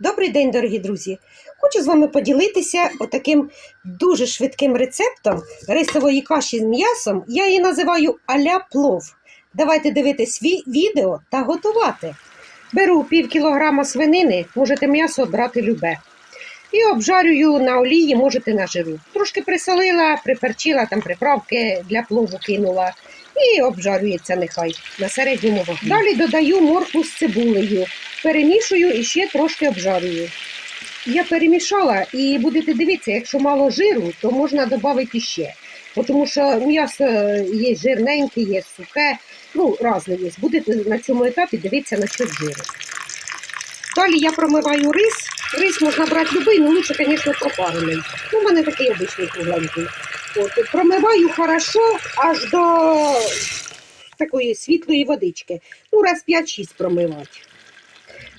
Добрий день, дорогі друзі! Хочу з вами поділитися отаким дуже швидким рецептом рисової каші з м'ясом. Я її називаю аля плов. Давайте дивитись відео та готувати. Беру пів кілограма свинини, можете м'ясо брати любе. І обжарюю на олії, можете на жиру. Трошки присолила, приперчила, там приправки для плову кинула. І обжарюється нехай на середньому вогні. Далі додаю моркву з цибулею перемішую і ще трошки обжарюю. Я перемішала і будете дивитися, якщо мало жиру, то можна додати ще. Тому що м'ясо є жирненьке, є сухе, ну, різне є. Будете на цьому етапі дивитися на що жиру. Далі я промиваю рис. Рис можна брати будь-який, ну лучше, звісно, пропарений. Ну, у мене такий обичний кругленький. От, промиваю хорошо аж до такої світлої водички. Ну, раз 5-6 промивати.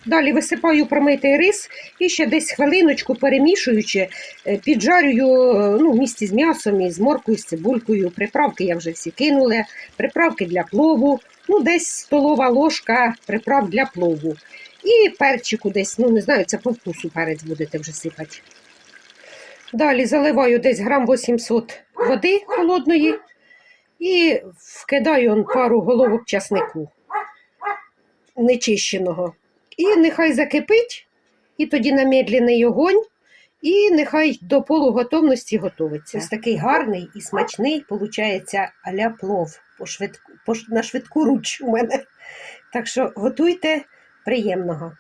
Далі висипаю промитий рис і ще десь хвилиночку перемішуючи, е, піджарюю е, ну, в місті з м'ясом і з моркою, з цибулькою. Приправки я вже всі кинула, приправки для плову, ну десь столова ложка приправ для плову. І перчику десь, ну не знаю, це по вкусу перець будете вже сипати. Далі заливаю десь грам 800 води холодної і вкидаю пару головок часнику нечищеного. І нехай закипить, і тоді на медлений огонь, і нехай до полуготовності готується. Ось такий гарний і смачний, виходить, аля плов по швидку, по, на швидку руч у мене. Так що готуйте приємного.